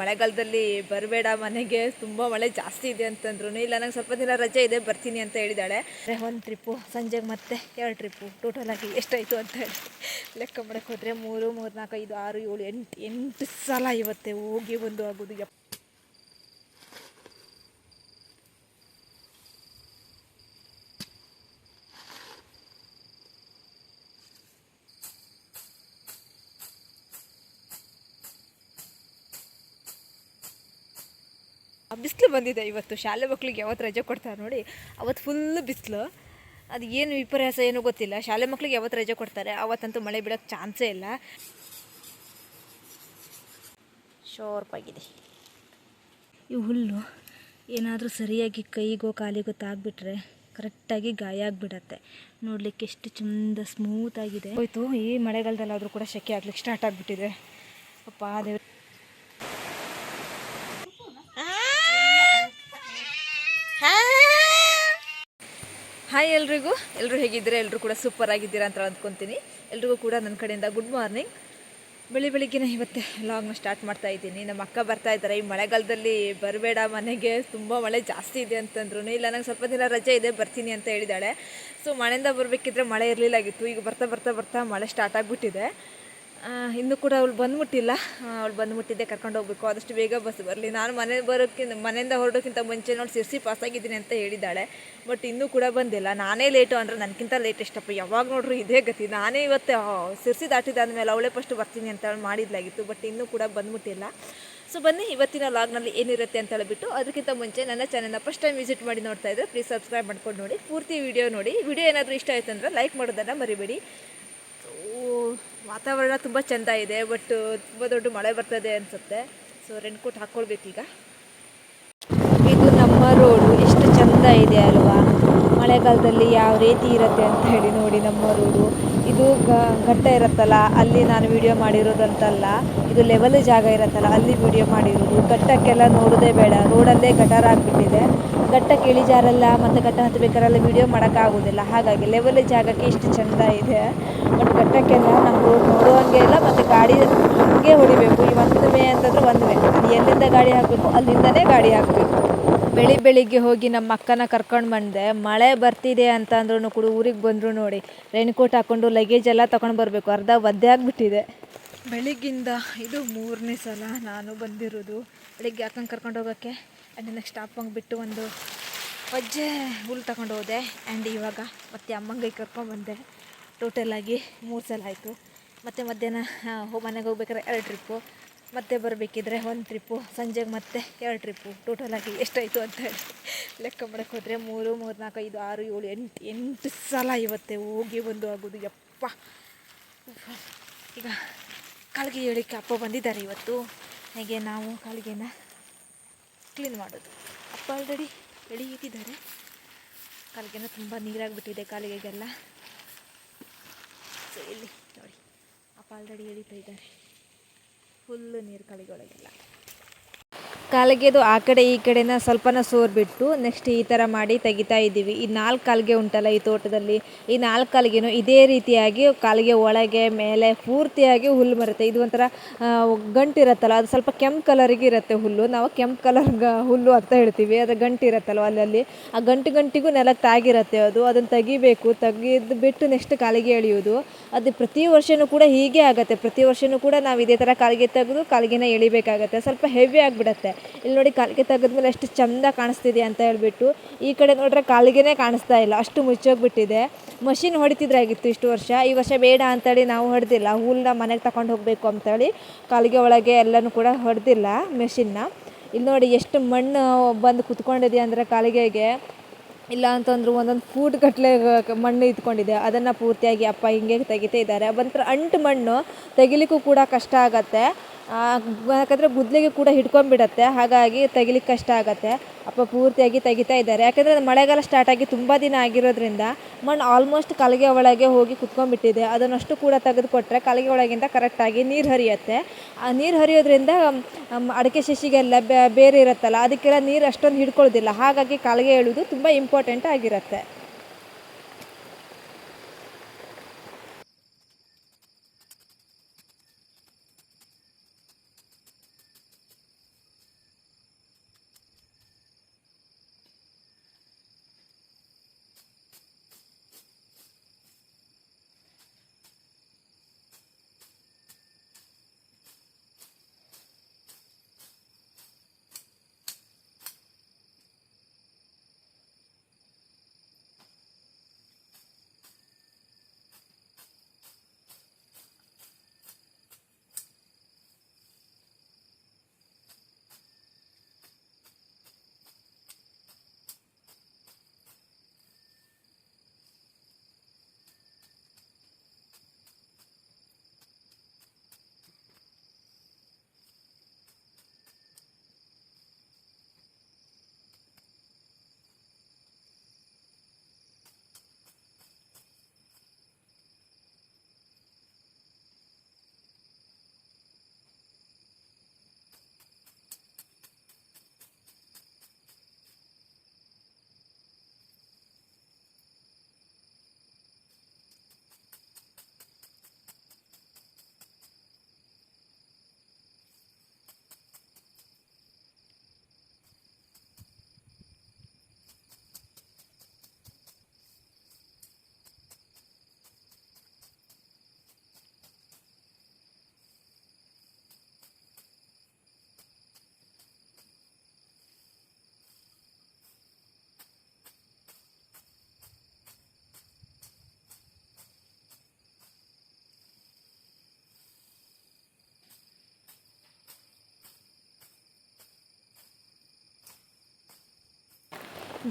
ಮಳೆಗಾಲದಲ್ಲಿ ಬರಬೇಡ, ಮನೆಗೆ ತುಂಬ ಮಳೆ ಜಾಸ್ತಿ ಇದೆ ಅಂತಂದ್ರು ಇಲ್ಲ ನಂಗೆ ಸ್ವಲ್ಪ ದಿನ ರಜೆ ಇದೆ, ಬರ್ತೀನಿ ಅಂತ ಹೇಳಿದಾಳೆ. ಒಂದು ಟ್ರಿಪ್ಪು ಸಂಜೆಗೆ ಮತ್ತೆ ಎರಡು ಟ್ರಿಪ್ಪು ಟೋಟಲ್ ಆಗಿ ಎಷ್ಟಾಯಿತು ಅಂತ ಹೇಳಿ ಲೆಕ್ಕ ಮಾಡಕ್ಕೆ ಹೋದರೆ ಮೂರು ಮೂರು ನಾಲ್ಕು ಐದು, ಆರು, ಏಳು, ಎಂಟು ಎಂಟು ಸಲ ಇವತ್ತೆ ಹೋಗಿ ಬಂದು ಆಗೋದು. ಬಿಸಿಲು ಬಂದಿದೆ ಇವತ್ತು. ಶಾಲೆ ಮಕ್ಳಿಗೆ ಯಾವತ್ತು ರಜೆ ಕೊಡ್ತಾರೆ ನೋಡಿ. ಅವತ್ತು ಫುಲ್ ಬಿಸಿಲು. ಅದು ಏನು ವಿಪರ್ಯಾಸ ಏನೂ ಗೊತ್ತಿಲ್ಲ. ಶಾಲೆ ಮಕ್ಳಿಗೆ ಯಾವತ್ತು ರಜೆ ಕೊಡ್ತಾರೆ? ಅವತ್ತಂತೂ ಮಳೆ ಬಿಡೋಕ್ಕೆ ಚಾನ್ಸೇ ಇಲ್ಲ. ಶೋರ್ಪಾಗಿದೆ. ಆಗಿದೆ ಈ ಹುಲ್ಲು ಏನಾದರೂ ಸರಿಯಾಗಿ ಕೈಗೋ ಕಾಲಿಗೋ ತಾಗ್ಬಿಟ್ರೆ ಕರೆಕ್ಟಾಗಿ ಗಾಯ ಆಗಿಬಿಡತ್ತೆ. ನೋಡಲಿಕ್ಕೆ ಎಷ್ಟು ಚಂದ ಸ್ಮೂತಾಗಿದೆ ಹೋಯ್ತು. ಈ ಮಳೆಗಾಲದಲ್ಲಾದರೂ ಕೂಡ ಸೆಕೆ ಆಗ್ಲಿಕ್ಕೆ ಸ್ಟಾರ್ಟ್ ಆಗಿಬಿಟ್ಟಿದೆ. ಅಪ್ಪ ದೇವ್ರ. ಹಾಯ್ ಎಲ್ರಿಗೂ. ಎಲ್ಲರೂ ಹೇಗಿದ್ದೀರಾ? ಎಲ್ಲರೂ ಕೂಡ ಸೂಪರ್ ಆಗಿದ್ದೀರಾ ಅಂತ ಅಂದ್ಕೊತೀನಿ. ಎಲ್ರಿಗೂ ಕೂಡ ನನ್ನ ಕಡೆಯಿಂದ ಗುಡ್ ಮಾರ್ನಿಂಗ್ ಬೆಳಿ ಬೆಳಿಗ್ಗೆನೇ ಇವತ್ತೆ ಲಾಗ್ನ ಸ್ಟಾರ್ಟ್ ಮಾಡ್ತಾ ಇದ್ದೀನಿ. ನಮ್ಮ ಅಕ್ಕ ಬರ್ತಾ ಇದ್ದಾರೆ. ಈ ಮಳೆಗಾಲದಲ್ಲಿ ಬರಬೇಡ ಮನೆಗೆ. ತುಂಬ ಮಳೆ ಜಾಸ್ತಿ ಇದೆ ಅಂತಂದ್ರು ಇಲ್ಲ, ನಂಗೆ ಸ್ವಲ್ಪ ದಿನ ರಜೆ ಇದೆ, ಬರ್ತೀನಿ ಅಂತ ಹೇಳಿದ್ದಾಳೆ. ಸೊ ಮಳೆಯಿಂದ ಬರಬೇಕಿದ್ರೆ ಮಳೆ ಇರಲಿಲ್ಲಾಗಿತ್ತು ಈಗ ಬರ್ತಾ ಬರ್ತಾ ಬರ್ತಾ ಮಳೆ ಸ್ಟಾರ್ಟ್ ಆಗಿಬಿಟ್ಟಿದೆ. ಇನ್ನೂ ಕೂಡ ಅವಳು ಬಂದ್ಬಿಟ್ಟಿಲ್ಲ. ಅವಳು ಬಂದ್ಬಿಟ್ಟಿದ್ದೆ, ಕರ್ಕೊಂಡು ಹೋಗ್ಬೇಕು. ಆದಷ್ಟು ಬೇಗ ಬಸ್ ಬರಲಿ. ನಾನು ಮನೆ ಬರೋಕ್ಕಿಂತ, ಮನೆಯಿಂದ ಹೊರಡೋಕ್ಕಿಂತ ಮುಂಚೆ ನೋಡಿ ಸಿರ್ಸಿ ಪಾಸಾಗಿದ್ದೀನಿ ಅಂತ ಹೇಳಿದ್ದಾಳೆ. ಬಟ್ ಇನ್ನೂ ಕೂಡ ಬಂದಿಲ್ಲ. ನಾನೇ ಲೇಟು ಅಂದರೆ ನನಗಿಂತ ಲೇಟ್ ಎಷ್ಟಪ್ಪ? ಯಾವಾಗ ನೋಡ್ರು ಇದೇ ಗತಿ. ನಾನೇ ಇವತ್ತು ಸಿರ್ಸಿ ದಾಟಿದಾದ್ಮೇಲೆ ಅವಳೇ ಫಸ್ಟ್ ಬರ್ತೀನಿ ಅಂತ ಹೇಳಿ ಮಾಡಿದ್ಲಾಗಿತ್ತು. ಬಟ್ ಇನ್ನೂ ಕೂಡ ಬಂದ್ಬಿಟ್ಟಿಲ್ಲ. ಸೊ ಬನ್ನಿ, ಇವತ್ತಿನ ಲಾಗ್ನಲ್ಲಿ ಏನಿರುತ್ತೆ ಅಂತ ಹೇಳಿಬಿಟ್ಟು ಅದಕ್ಕಿಂತ ಮುಂಚೆ ನನ್ನ ಚಾನಲ್ನ ಫಸ್ಟ್ ಟೈಮ್ ವಿಸಿಟ್ ಮಾಡಿ ನೋಡ್ತಾ ಇದ್ದರೆ ಪ್ಲೀಸ್ ಸಬ್ಸ್ಕ್ರೈಬ್ ಮಾಡ್ಕೊಂಡು ನೋಡಿ. ಪೂರ್ತಿ ವಿಡಿಯೋ ನೋಡಿ. ವಿಡಿಯೋ ಏನಾದರೂ ಇಷ್ಟ ಆಯ್ತು ಅಂದರೆ ಲೈಕ್ ಮಾಡೋದನ್ನು ಮರಿಬೇಡಿ. ವಾತಾವರಣ ತುಂಬ ಚೆಂದ ಇದೆ ಬಟ್ ತುಂಬ ದೊಡ್ಡ ಮಳೆ ಬರ್ತದೆ ಅನಿಸುತ್ತೆ. ಸೊ ರೆನ್ ಕೋಟ್ ಹಾಕ್ಕೊಳ್ಬೇಕೀಗ ಇದು ನಮ್ಮ ರೋಡು ಎಷ್ಟು ಚೆಂದ ಇದೆ ಅಲ್ವಾ? ಮಳೆಗಾಲದಲ್ಲಿ ಯಾವ ರೀತಿ ಇರುತ್ತೆ ಅಂತ ಹೇಳಿ ನೋಡಿ ನಮ್ಮ ರೋಡು ಇದು ಘಟ್ಟ ಇರುತ್ತಲ್ಲ, ಅಲ್ಲಿ ನಾನು ವಿಡಿಯೋ ಮಾಡಿರೋದಂತಲ್ಲ, ಇದು ಲೆವೆಲ್ ಜಾಗ ಇರುತ್ತಲ್ಲ, ಅಲ್ಲಿ ವಿಡಿಯೋ ಮಾಡಿರೋದು. ಘಟ್ಟಕ್ಕೆಲ್ಲ ನೋಡೋದೇ ಬೇಡ, ರೋಡಲ್ಲೇ ಗಟಾರ ಆಗಿಬಿಟ್ಟಿದೆ. ಘಟ್ಟಕ್ಕೆ ಇಳಿಜಾರಲ್ಲ ಮತ್ತು ಘಟ್ಟ ಹತ್ತಬೇಕಾರೆಲ್ಲ ವಿಡಿಯೋ ಮಾಡೋಕ್ಕಾಗೋದಿಲ್ಲ. ಹಾಗಾಗಿ ಲೆವೆಲ್ ಜಾಗಕ್ಕೆ ಇಷ್ಟು ಚೆಂದ ಇದೆ. ಬಟ್ ಘಟ್ಟಕ್ಕೆಲ್ಲ ನಾವು ರೋಡ್ ಹಾಗೆ ಇಲ್ಲ, ಮತ್ತು ಗಾಡಿ ಹಾಗೆ ಹೊಡಿಬೇಕು. ಈ ಒಂದು ಮೇ ಅಂತಂದ್ರೆ ಒಂದು ಮೇ. ಅದು ಎಲ್ಲಿಂದ ಗಾಡಿ ಹಾಕಬೇಕು? ಅಲ್ಲಿಂದನೇ ಗಾಡಿ ಹಾಕಬೇಕು. ಬೆಳಿ ಬೆಳಿಗ್ಗೆ ಹೋಗಿ ನಮ್ಮ ಅಕ್ಕನ ಕರ್ಕೊಂಡು ಬಂದೆ. ಮಳೆ ಬರ್ತಿದೆ ಅಂತ ಅಂದ್ರೂ ಕೂಡ ಊರಿಗೆ ಬಂದರು ನೋಡಿ. ರೈನ್ಕೋಟ್ ಹಾಕ್ಕೊಂಡು ಲಗೇಜ್ ಎಲ್ಲ ತೊಗೊಂಡು ಬರಬೇಕು. ಅರ್ಧ ಒದ್ದೆ ಆಗಿಬಿಟ್ಟಿದೆ. ಬೆಳಿಗ್ಗಿಂದ ಇದು ಮೂರನೇ ಸಲ ನಾನು ಬಂದಿರೋದು. ಬೆಳಿಗ್ಗೆ ಅಕ್ಕನ ಕರ್ಕೊಂಡು ಹೋಗೋಕ್ಕೆ. ಆ್ಯಂಡ್ ನೆಕ್ಸ್ಟ್ ಸ್ಟಾಪಂಗೆ ಬಿಟ್ಟು ಒಂದು ಪಜ್ಜೆ ಹುಲ್ಲು ತಗೊಂಡು ಹೋದೆ. ಆ್ಯಂಡ್ ಇವಾಗ ಮತ್ತೆ ಅಮ್ಮಂಗೆ ಕರ್ಕೊಂಡು ಬಂದೆ. ಆಗಿ ಮೂರು ಸಲ ಆಯಿತು. ಮತ್ತು ಮಧ್ಯಾಹ್ನ ಮನೆಗೆ ಹೋಗ್ಬೇಕಾದ್ರೆ ಎರಡು ಟ್ರಿಪ್ಪು ಮತ್ತೆ ಬರಬೇಕಿದ್ರೆ ಒಂದು ಟ್ರಿಪ್ಪು ಸಂಜೆಗೆ ಮತ್ತೆ ಎರಡು ಟ್ರಿಪ್ಪು ಟೋಟಲಾಗಿ ಎಷ್ಟಾಯಿತು ಅಂತ ಹೇಳಿ. ಲೆಕ್ಕ ಮಾಡಕ್ಕೆ ಹೋದರೆ ಮೂರು ಮೂರು ನಾಲ್ಕು ಐದು, ಆರು, ಏಳು, ಎಂಟು ಎಂಟು ಸಲ ಇವತ್ತೆ ಹೋಗಿ ಬಂದು ಆಗೋದು. ಯಪ್ಪ. ಈಗ ಕಾಲಿಗೆ ಹೇಳಿಕ್ಕೆ ಅಪ್ಪ ಬಂದಿದ್ದಾರೆ ಇವತ್ತು. ಹೇಗೆ ನಾವು ಕಾಲಿಗೆನ ಕ್ಲೀನ್ ಮಾಡೋದು. ಅಪ್ಪ ಆಲ್ರೆಡಿ ರೆಡಿ ಇಟ್ಟಿದ್ದಾರೆ ಕಾಲಿಗೆನ ತುಂಬ ನೀರಾಗಿಬಿಟ್ಟಿದೆ ಕಾಲಿಗೆಗೆಲ್ಲ. ಸೊ ಇಲ್ಲಿ ನೋಡಿ. ಅಪ್ಪ ಆಲ್ರೆಡಿ ಎಳಿತಾ ಇದ್ದಾರೆ. ಫುಲ್ಲು ನೀರು ಕಾಲಿಗೊಳಗೆಲ್ಲ ಕಾಲಿಗೆದು ಆ ಕಡೆ ಈ ಕಡೆನ ಸ್ವಲ್ಪನ ಸೋರ್ಬಿಟ್ಟು ನೆಕ್ಸ್ಟ್ ಈ ಥರ ಮಾಡಿ ತೆಗಿತಾ ಇದ್ದೀವಿ. ಈ ನಾಲ್ಕು ಕಾಲಿಗೆ ಉಂಟಲ್ಲ ಈ ತೋಟದಲ್ಲಿ? ಈ ನಾಲ್ಕು ಕಾಲಿಗೆನೂ ಇದೇ ರೀತಿಯಾಗಿ ಕಾಲಿಗೆ ಒಳಗೆ ಮೇಲೆ ಪೂರ್ತಿಯಾಗಿ ಹುಲ್ಲು ಬರುತ್ತೆ ಇದು ಒಂಥರ ಗಂಟು ಇರುತ್ತಲ್ಲ ಅದು ಸ್ವಲ್ಪ ಕೆಂಪು ಕಲರಿಗೆ ಇರುತ್ತೆ ಹುಲ್ಲು. ನಾವು ಕೆಂಪು ಕಲರ್ ಹುಲ್ಲು ಅಂತ ಹೇಳ್ತೀವಿ. ಅದು ಗಂಟು ಇರುತ್ತಲ್ವ ಅಲ್ಲಲ್ಲಿ. ಆ ಗಂಟು ಗಂಟಿಗೂ ನೆಲಕ್ಕೆ ತಾಗಿರುತ್ತೆ ಅದು. ಅದನ್ನು ತೆಗಿಬೇಕು. ತೆಗೆದು ಬಿಟ್ಟು ನೆಕ್ಸ್ಟ್ ಕಾಲಿಗೆ ಎಳೆಯೋದು ಅದು ಪ್ರತಿ ವರ್ಷವೂ ಕೂಡ ಹೀಗೆ ಆಗುತ್ತೆ. ಪ್ರತಿ ವರ್ಷವೂ ಕೂಡ ನಾವು ಇದೇ ಥರ ಕಾಲಿಗೆ ತೆಗೆದು ಕಾಲಿಗೆನ ಎಳಿಬೇಕಾಗತ್ತೆ. ಸ್ವಲ್ಪ ಹೆವಿ ಆಗಿಬಿಡತ್ತೆ. ಇಲ್ಲಿ ನೋಡಿ ಕಾಲಿಗೆ ತೆಗೆದ್ಮೇಲೆ ಎಷ್ಟು ಚಂದ ಕಾಣಿಸ್ತಿದೆ ಅಂತ ಹೇಳ್ಬಿಟ್ಟು. ಈ ಕಡೆ ನೋಡ್ರೆ ಕಾಲಿಗೆನೇ ಕಾಣಿಸ್ತಾ ಇಲ್ಲ. ಅಷ್ಟು ಮುಚ್ಚೋಗ್ಬಿಟ್ಟಿದೆ. ಮಷಿನ್ ಹೊಡಿತಿದ್ರಾಗಿತ್ತು ಇಷ್ಟು ವರ್ಷ. ಈ ವರ್ಷ ಬೇಡ ಅಂತೇಳಿ ನಾವು ಹೊಡೆದಿಲ್ಲ. ಹೂಲ್ನ ಮನೆಗೆ ತಗೊಂಡು ಹೋಗಬೇಕು ಅಂತೇಳಿ ಕಾಲಿಗೆ ಒಳಗೆ ಎಲ್ಲನೂ ಕೂಡ ಹೊಡೆದಿಲ್ಲ ಮೆಷಿನ್ನ. ಇಲ್ಲಿ ನೋಡಿ ಎಷ್ಟು ಮಣ್ಣು ಬಂದು ಕುತ್ಕೊಂಡಿದೆ ಅಂದರೆ ಕಾಲಿಗೆಗೆ. ಇಲ್ಲ ಅಂತಂದ್ರೆ ಒಂದೊಂದು ಫೂಟ್ ಗಟ್ಟಲೆ ಮಣ್ಣು ಇದ್ಕೊಂಡಿದೆ. ಅದನ್ನು ಪೂರ್ತಿಯಾಗಿ ಅಪ್ಪ ಹಿಂಗೆ ತೆಗಿತಾ ಇದ್ದಾರೆ. ಬಂದ್ರೆ ಅಂಟು ಮಣ್ಣು. ತೆಗಿಲಿಕ್ಕೂ ಕೂಡ ಕಷ್ಟ ಆಗತ್ತೆ. ಯಾಕಂದರೆ ಗುದ್ಲಿಗೆ ಕೂಡ ಹಿಡ್ಕೊಂಡ್ಬಿಡತ್ತೆ, ಹಾಗಾಗಿ ತೆಗಿಲಿಕ್ಕೆ ಕಷ್ಟ ಆಗುತ್ತೆ. ಅಪ್ಪ ಪೂರ್ತಿಯಾಗಿ ತೆಗಿತಾ ಇದ್ದಾರೆ. ಯಾಕಂದರೆ ಮಳೆಗಾಲ ಸ್ಟಾರ್ಟ್ ಆಗಿ ತುಂಬ ದಿನ ಆಗಿರೋದ್ರಿಂದ ಮಣ್ಣು ಆಲ್ಮೋಸ್ಟ್ ಕಾಲಿಗೆ ಒಳಗೆ ಹೋಗಿ ಕುತ್ಕೊಂಡ್ಬಿಟ್ಟಿದೆ. ಅದನ್ನಷ್ಟು ಕೂಡ ತೆಗೆದುಕೊಟ್ರೆ ಕಾಲಿಗೆ ಒಳಗಿಂದ ಕರೆಕ್ಟಾಗಿ ನೀರು ಹರಿಯುತ್ತೆ. ಆ ನೀರು ಹರಿಯೋದ್ರಿಂದ ಅಡಿಕೆ ಸಸಿಗೆಲ್ಲ ಬೇರೆ ಇರುತ್ತಲ್ಲ, ಅದಕ್ಕೆಲ್ಲ ನೀರು ಅಷ್ಟೊಂದು ಹಿಡ್ಕೊಳ್ಳೋದಿಲ್ಲ. ಹಾಗಾಗಿ ಕಾಲಿಗೆ ಎಳೆಯೋದು ತುಂಬ ಇಂಪಾರ್ಟೆಂಟ್ ಆಗಿರುತ್ತೆ.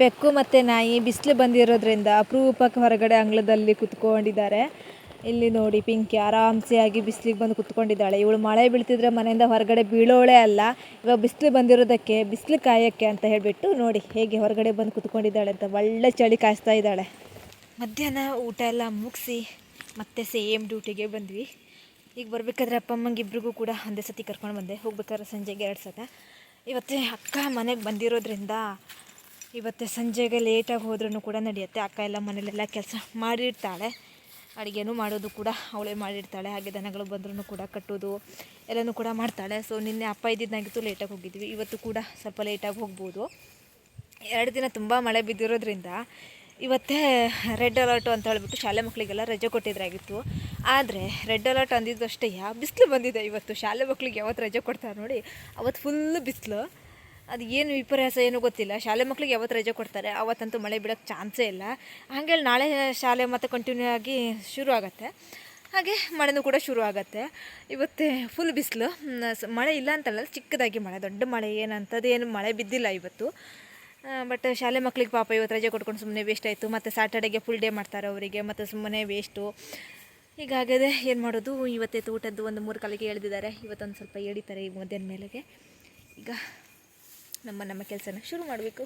ಬೆಕ್ಕು ಮತ್ತು ನಾಯಿ ಬಿಸಿಲು ಬಂದಿರೋದ್ರಿಂದ ಅಪರೂಪಕ್ಕೆ ಹೊರಗಡೆ ಅಂಗಳದಲ್ಲಿ ಕುತ್ಕೊಂಡಿದ್ದಾರೆ. ಇಲ್ಲಿ ನೋಡಿ ಪಿಂಕಿ ಆರಾಮ್ಸೆಯಾಗಿ ಬಿಸಿಲಿಗೆ ಬಂದು ಕುತ್ಕೊಂಡಿದ್ದಾಳೆ. ಇವಳು ಮಳೆ ಬೀಳ್ತಿದ್ರೆ ಮನೆಯಿಂದ ಹೊರಗಡೆ ಬೀಳೋಳೆ ಅಲ್ಲ, ಇವಾಗ ಬಿಸಿಲು ಬಂದಿರೋದಕ್ಕೆ ಬಿಸಿಲು ಕಾಯೋಕ್ಕೆ ಅಂತ ಹೇಳಿಬಿಟ್ಟು ನೋಡಿ ಹೇಗೆ ಹೊರಗಡೆ ಬಂದು ಕುತ್ಕೊಂಡಿದ್ದಾಳೆ ಅಂತ ಒಳ್ಳೆ ಚಳಿ ಕಾಯಿಸ್ತಾ ಇದ್ದಾಳೆ. ಮಧ್ಯಾಹ್ನ ಊಟ ಎಲ್ಲ ಮುಗಿಸಿ ಮತ್ತೆ ಸೇಮ್ ಡ್ಯೂಟಿಗೆ ಬಂದ್ವಿ. ಈಗ ಬರಬೇಕಾದ್ರೆ ಅಪ್ಪ ಅಮ್ಮಂಗೆ ಇಬ್ರಿಗೂ ಕೂಡ ಒಂದೇ ಸತಿ ಕರ್ಕೊಂಡು ಬಂದೆ. ಹೋಗ್ಬೇಕಾದ್ರೆ ಸಂಜೆಗೆ ಎರಡು ಸತ. ಇವತ್ತೇ ಅಕ್ಕ ಮನೆಗೆ ಬಂದಿರೋದ್ರಿಂದ ಇವತ್ತು ಸಂಜೆಗೆ ಲೇಟಾಗಿ ಹೋದ್ರೂ ಕೂಡ ನಡೆಯುತ್ತೆ. ಅಕ್ಕ ಎಲ್ಲ ಮನೇಲೆಲ್ಲ ಕೆಲಸ ಮಾಡಿರ್ತಾಳೆ. ಅಡುಗೆನೂ ಮಾಡೋದು ಕೂಡ ಅವಳೇ ಮಾಡಿರ್ತಾಳೆ. ಹಾಗೆ ದನಗಳು ಬಂದ್ರೂ ಕೂಡ ಕಟ್ಟೋದು ಎಲ್ಲನೂ ಕೂಡ ಮಾಡ್ತಾಳೆ. ಸೊ ನಿನ್ನೆ ಅಪ್ಪ ಇದ್ದಿದ್ದಾಗಿತ್ತು ಲೇಟಾಗಿ ಹೋಗಿದ್ವಿ. ಇವತ್ತು ಕೂಡ ಸ್ವಲ್ಪ ಲೇಟಾಗಿ ಹೋಗ್ಬೋದು. ಎರಡು ದಿನ ತುಂಬ ಮಳೆ ಬಿದ್ದಿರೋದ್ರಿಂದ ಇವತ್ತೇ ರೆಡ್ ಅಲರ್ಟು ಅಂತ ಹೇಳ್ಬಿಟ್ಟು ಶಾಲೆ ಮಕ್ಕಳಿಗೆಲ್ಲ ರಜೆ ಕೊಟ್ಟಿದ್ರಾಗಿತ್ತು. ಆದರೆ ರೆಡ್ ಅಲರ್ಟ್ ಅಂದಿದ್ದಷ್ಟೇ ಬಿಸಿಲು ಬಂದಿದೆ ಇವತ್ತು. ಶಾಲೆ ಮಕ್ಕಳಿಗೆ ಯಾವತ್ತು ರಜೆ ಕೊಡ್ತಾರೆ ನೋಡಿ. ಅವತ್ತು ಫುಲ್ಲು ಬಿಸಿಲು. ಅದು ಏನು ವಿಪರ್ಯಾಸ ಏನೂ ಗೊತ್ತಿಲ್ಲ. ಶಾಲೆ ಮಕ್ಕಳಿಗೆ ಯಾವತ್ತು ರಜೆ ಕೊಡ್ತಾರೆ, ಅವತ್ತಂತೂ ಮಳೆ ಬಿಡೋಕ್ಕೆ ಚಾನ್ಸೇ ಇಲ್ಲ. ಹಾಗೇಳಿ ನಾಳೆ ಶಾಲೆ ಮತ್ತೆ ಕಂಟಿನ್ಯೂ ಆಗಿ ಶುರು ಆಗುತ್ತೆ. ಹಾಗೆ ಮಳೆನೂ ಕೂಡ ಶುರು ಆಗುತ್ತೆ. ಇವತ್ತೇ ಫುಲ್ ಬಿಸಿಲು. ಮಳೆ ಇಲ್ಲ ಅಂತಲ್ಲ, ಚಿಕ್ಕದಾಗಿ ಮಳೆ, ದೊಡ್ಡ ಮಳೆ ಏನಂಥದ್ದು ಏನು ಮಳೆ ಬಿದ್ದಿಲ್ಲ ಇವತ್ತು. ಬಟ್ ಶಾಲೆ ಮಕ್ಳಿಗೆ ಪಾಪ ಇವತ್ತು ರಜೆ ಕೊಟ್ಕೊಂಡು ಸುಮ್ಮನೆ ವೇಸ್ಟ್ ಆಯಿತು. ಮತ್ತು ಸ್ಯಾಟರ್ಡೆಗೆ ಫುಲ್ ಡೇ ಮಾಡ್ತಾರೆ ಅವರಿಗೆ, ಮತ್ತು ಸುಮ್ಮನೆ ವೇಸ್ಟು ಹೀಗಾಗದೆ ಏನು ಮಾಡೋದು? ಇವತ್ತೇ ಊಟದ್ದು ಒಂದು ಮೂರು ಕಾಲಿಗೆ ಎಳೆದಿದ್ದಾರೆ. ಇವತ್ತೊಂದು ಸ್ವಲ್ಪ ಎಳಿತಾರೆ ಈ ಮಧ್ಯಾಹ್ನ ಮೇಲೆಗೆ. ಈಗ ನಮ್ಮ ನಮ್ಮ ಕೆಲಸನ ಶುರು ಮಾಡಬೇಕು.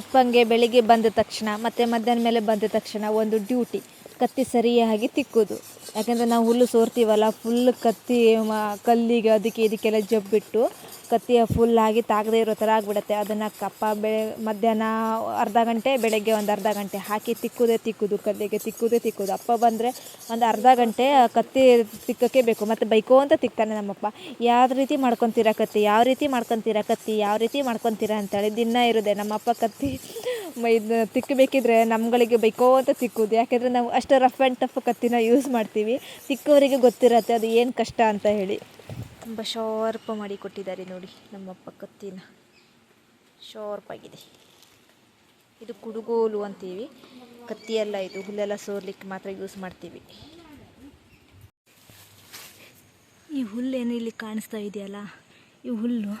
ಅಪ್ಪಂಗೆ ಬೆಳಿಗ್ಗೆ ಬಂದ ತಕ್ಷಣ ಮತ್ತು ಮಧ್ಯಾಹ್ನ ಮೇಲೆ ಬಂದ ತಕ್ಷಣ ಒಂದು ಡ್ಯೂಟಿ. ಕತ್ತಿ ಸರಿಯಾಗಿ ತಿಕ್ಕೋದು ಯಾಕೆಂದರೆ ನಾವು ಹುಲ್ಲು ಸೋರ್ತೀವಲ್ಲ ಫುಲ್ ಕತ್ತಿ ಕಲ್ಲಿಗೆ ಅದಕ್ಕೆ ಇದಕ್ಕೆಲ್ಲ ಜಬ್ಬಿಟ್ಟು ಕತ್ತಿಯ ಆಗಿ ತಾಗದೇ ಇರೋ ಥರ ಆಗಿಬಿಡುತ್ತೆ. ಅದನ್ನು ಕಪ್ಪ ಬೆಳೆ ಮಧ್ಯಾಹ್ನ ಅರ್ಧ ಗಂಟೆ, ಬೆಳಗ್ಗೆ ಒಂದು ಅರ್ಧ ಗಂಟೆ ಹಾಕಿ ತಿಕ್ಕುದೇ ತಿಕ್ಕುದು, ಕಲ್ಲಿಗೆ ತಿಕ್ಕುದೇ ತಿಕ್ಕುದು. ಅಪ್ಪ ಬಂದರೆ ಒಂದು ಅರ್ಧ ಗಂಟೆ ಕತ್ತಿ ತಿಕ್ಕಕ್ಕೆ ಬೇಕು. ಮತ್ತು ಬೈಕೋ ಅಂತ ತಿಕ್ತಾನೆ ನಮ್ಮಪ್ಪ. ಯಾವ ರೀತಿ ಮಾಡ್ಕೊತೀರಾ ಕತ್ತಿ? ಯಾವ ರೀತಿ ಮಾಡ್ಕೊತೀರಾ ಕತ್ತಿ? ಯಾವ ರೀತಿ ಮಾಡ್ಕೊತೀರಾ ಅಂತೇಳಿ ದಿನ ಇರೋದೆ. ನಮ್ಮಪ್ಪ ಕತ್ತಿ ಇದು ತಿಕ್ಕಬೇಕಿದ್ರೆ ನಮ್ಗಳಿಗೆ ಬೇಕೋ ಅಂತ ತಿಕ್ಕೋದು. ಯಾಕೆಂದರೆ ನಾವು ಅಷ್ಟು ರಫ್ ಆ್ಯಂಡ್ ಟಫ್ ಕತ್ತಿನ ಯೂಸ್ ಮಾಡ್ತೀವಿ. ತಿಕ್ಕೋರಿಗೆ ಗೊತ್ತಿರತ್ತೆ ಅದು ಏನು ಕಷ್ಟ ಅಂತ ಹೇಳಿ. ತುಂಬ ಶಾರ್ಪ್ ಮಾಡಿ ಕೊಟ್ಟಿದ್ದಾರೆ ನೋಡಿ ನಮ್ಮಪ್ಪ ಕತ್ತಿನ. ಶಾರ್ಪ್ ಆಗಿದೆ ಇದು ಕುಡುಗೋಲು ಅಂತೀವಿ. ಕತ್ತಿಯೆಲ್ಲ ಇದು. ಹುಲ್ಲೆಲ್ಲ ಸೋರ್ಲಿಕ್ಕೆ ಮಾತ್ರ ಯೂಸ್ ಮಾಡ್ತೀವಿ. ಈ ಹುಲ್ಲೇನು ಇಲ್ಲಿ ಕಾಣಿಸ್ತಾ ಇದೆಯಲ್ಲ? ಈ ಹುಲ್ಲು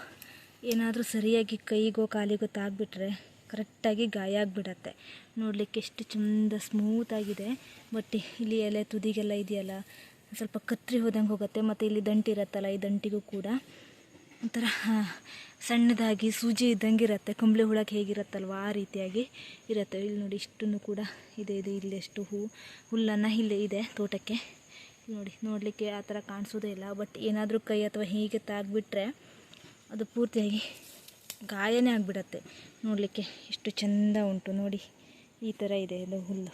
ಏನಾದರೂ ಸರಿಯಾಗಿ ಕೈಗೋ ಕಾಲಿಗೋ ತಾಗ್ಬಿಟ್ರೆ ಕರೆಕ್ಟಾಗಿ ಗಾಯ ಆಗಿಬಿಡತ್ತೆ. ನೋಡಲಿಕ್ಕೆ ಎಷ್ಟು ಚಂದ ಸ್ಮೂತಾಗಿದೆ ಬಟ್ ಇಲ್ಲಿ ಎಲೆ ತುದಿಗೆಲ್ಲ ಇದೆಯಲ್ಲ, ಸ್ವಲ್ಪ ಕತ್ತರಿ ಹೋದಂಗೆ ಹೋಗುತ್ತೆ. ಮತ್ತು ಇಲ್ಲಿ ದಂಟು ಇರುತ್ತಲ್ಲ, ಈ ದಂಟಿಗೂ ಕೂಡ. ಒಂಥರ ಸಣ್ಣದಾಗಿ ಸೂಜಿ ಇದ್ದಂಗೆ ಇರುತ್ತೆ. ಕುಂಬಳೆ ಹುಳಕ್ಕೆ ಹೇಗಿರುತ್ತಲ್ವ, ಆ ರೀತಿಯಾಗಿ ಇರುತ್ತೆ. ಇಲ್ಲಿ ನೋಡಿ ಇಷ್ಟನ್ನು ಕೂಡ ಇದೆ ಇದೆ. ಇಲ್ಲೆಷ್ಟು ಹೂ, ಹುಲ್ಲನ್ನು ಇಲ್ಲೇ ಇದೆ ತೋಟಕ್ಕೆ. ನೋಡಿ, ನೋಡಲಿಕ್ಕೆ ಆ ಥರ ಕಾಣಿಸೋದೇ ಇಲ್ಲ. ಬಟ್ ಏನಾದರೂ ಕೈ ಅಥವಾ ಹೀಗೆ ತಾಗ್ಬಿಟ್ರೆ ಅದು ಪೂರ್ತಿಯಾಗಿ ಗಾಯನೇ ಆಗಿಬಿಡತ್ತೆ. ನೋಡಲಿಕ್ಕೆ ಎಷ್ಟು ಚೆಂದ ಉಂಟು. ನೋಡಿ, ಈ ಥರ ಇದೆ ಇದು ಹುಲ್ಲು.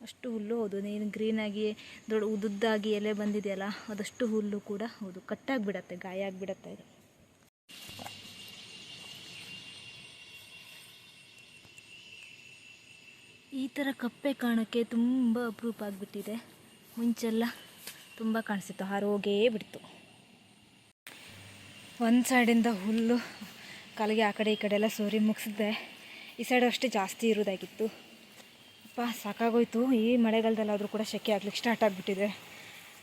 ಅಷ್ಟು ಹುಲ್ಲು ಹೌದು. ನೀನು ಗ್ರೀನಾಗಿ ದೊಡ್ಡ ಉದ್ದುದ್ದಾಗಿ ಎಲೆ ಬಂದಿದೆಯಲ್ಲ, ಅದಷ್ಟು ಹುಲ್ಲು ಕೂಡ ಹೌದು. ಕಟ್ಟಾಗಿಬಿಡತ್ತೆ, ಗಾಯ ಆಗಿಬಿಡತ್ತೆ ಇದು ಈ ಥರ ಕಪ್ಪೆ ಕಾಣೋಕ್ಕೆ ತುಂಬ ಅಪರೂಪ ಆಗಿಬಿಟ್ಟಿದೆ. ಮುಂಚೆಲ್ಲ ತುಂಬ ಕಾಣಿಸಿತ್ತು ಹಾರೋಗೇ ಬಿಡ್ತು. ಒಂದು ಸೈಡಿಂದ ಹುಲ್ಲು ಕಾಲಿಗೆ ಆ ಕಡೆ ಈ ಕಡೆ ಎಲ್ಲ ಸೋರಿ ಮುಗಿಸಿದೆ ಈ ಸೈಡ್ ಅಷ್ಟೇ ಜಾಸ್ತಿ ಇರೋದಾಗಿತ್ತು. ಅಪ್ಪ, ಸಾಕಾಗೋಯ್ತು. ಈ ಮಳೆಗಾಲದಲ್ಲಾದರೂ ಕೂಡ ಸೆಕೆ ಆಗ್ಲಿಕ್ಕೆ ಸ್ಟಾರ್ಟ್ ಆಗಿಬಿಟ್ಟಿದೆ.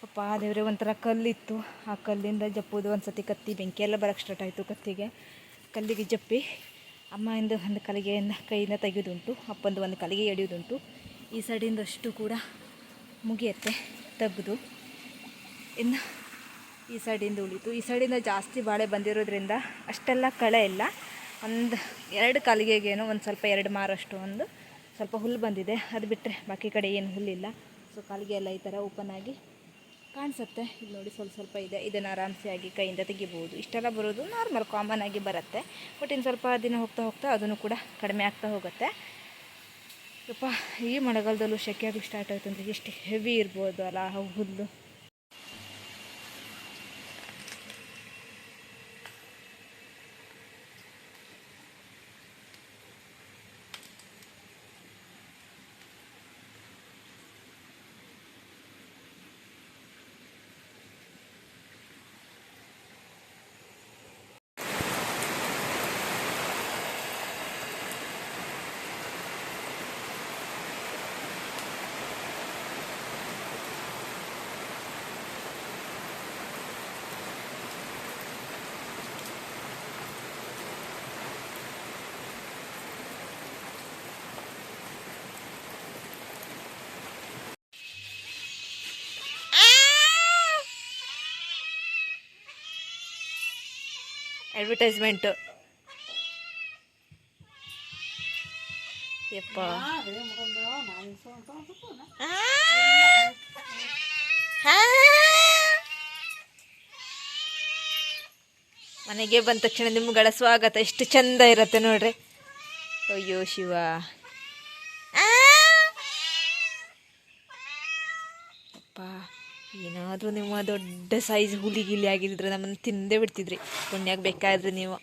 ಅಪ್ಪ, ದೇವ್ರೆ, ಒಂಥರ ಕಲ್ಲಿತ್ತು. ಆ ಕಲ್ಲಿಂದ ಜಪ್ಪೋದು ಒಂದು ಸತಿ ಕತ್ತಿ, ಬೆಂಕಿ ಎಲ್ಲ ಬರೋಕ್ಕೆ ಸ್ಟಾರ್ಟ್ ಆಯಿತು ಕತ್ತಿಗೆ. ಕಲ್ಲಿಗೆ ಜಪ್ಪಿ ಅಮ್ಮಯಿಂದ ಒಂದು ಕಲಿಗೆಯನ್ನು ಕೈಯಿಂದ ತೆಗೆಯೋದುಂಟು ಅಪ್ಪಂದು ಒಂದು ಕಲಿಗೆ ಎಳೆಯೋದುಂಟು. ಈ ಸೈಡಿಂದಷ್ಟು ಕೂಡ ಮುಗಿಯುತ್ತೆ, ತೆಗೆದು. ಇನ್ನು ಈ ಸೈಡಿಂದ ಉಳಿತು. ಈ ಸೈಡಿಂದ ಜಾಸ್ತಿ ಬಾಳೆ ಬಂದಿರೋದ್ರಿಂದ ಅಷ್ಟೆಲ್ಲ ಕಳೆ ಇಲ್ಲ. ಒಂದು ಎರಡು ಕಾಲಿಗೆಗೇನು ಒಂದು ಸ್ವಲ್ಪ ಎರಡು ಮಾರಷ್ಟು ಒಂದು ಸ್ವಲ್ಪ ಹುಲ್ಲು ಬಂದಿದೆ. ಅದು ಬಿಟ್ಟರೆ ಬಾಕಿ ಕಡೆ ಏನು ಹುಲ್ಲಿಲ್ಲ ಸೊ ಕಾಲಿಗೆ ಎಲ್ಲ ಈ ಥರ ಓಪನ್ ಆಗಿ ಕಾಣಿಸುತ್ತೆ. ಇಲ್ಲಿ ನೋಡಿ ಸ್ವಲ್ಪ ಸ್ವಲ್ಪ ಇದೆ. ಇದನ್ನು ಆರಾಮ್ಸೆ ಆಗಿ ಕೈಯಿಂದ ತೆಗಿಬೋದು. ಇಷ್ಟೆಲ್ಲ ಬರೋದು ನಾರ್ಮಲ್ ಕಾಮನ್ ಆಗಿ ಬರುತ್ತೆ. ಬಟ್ ಇನ್ನು ಸ್ವಲ್ಪ ದಿನ ಹೋಗ್ತಾ ಹೋಗ್ತಾ ಅದನ್ನು ಕೂಡ ಕಡಿಮೆ ಆಗ್ತಾ ಹೋಗುತ್ತೆ. ಸ್ವಲ್ಪ ಈ ಮಳೆಗಾಲದಲ್ಲೂ ಸೆಕೆ ಆಗಿ ಸ್ಟಾರ್ಟ್ ಆಯಿತು ಅಂದರೆ ಎಷ್ಟು ಹೆವಿ ಇರ್ಬೋದು ಅಲ್ಲ ಹುಲ್ಲು. ಅಡ್ವರ್ಟೈಸ್ಮೆಂಟು ಯಪ್ಪ. ಮನೆಗೆ ಬಂದ ತಕ್ಷಣ ನಿಮ್ಗಳ ಸ್ವಾಗತ. ಎಷ್ಟು ಚಂದ ಇರತ್ತೆ ನೋಡ್ರಿ. ಅಯ್ಯೋ ಶಿವ ಆ. ಅಪ್ಪ ಏನಾದರೂ ನಿಮ್ಮ ದೊಡ್ಡ ಸೈಜ್ ಹುಲಿ ಗಿಲಿ ಆಗಿದ್ರೆ ನಮ್ಮನ್ನು ತಿಂದೇ ಬಿಡ್ತಿದ್ರಿ. ಪುಣ್ಯಾಗ ಬೇಕಾದ್ರೆ ನೀವು.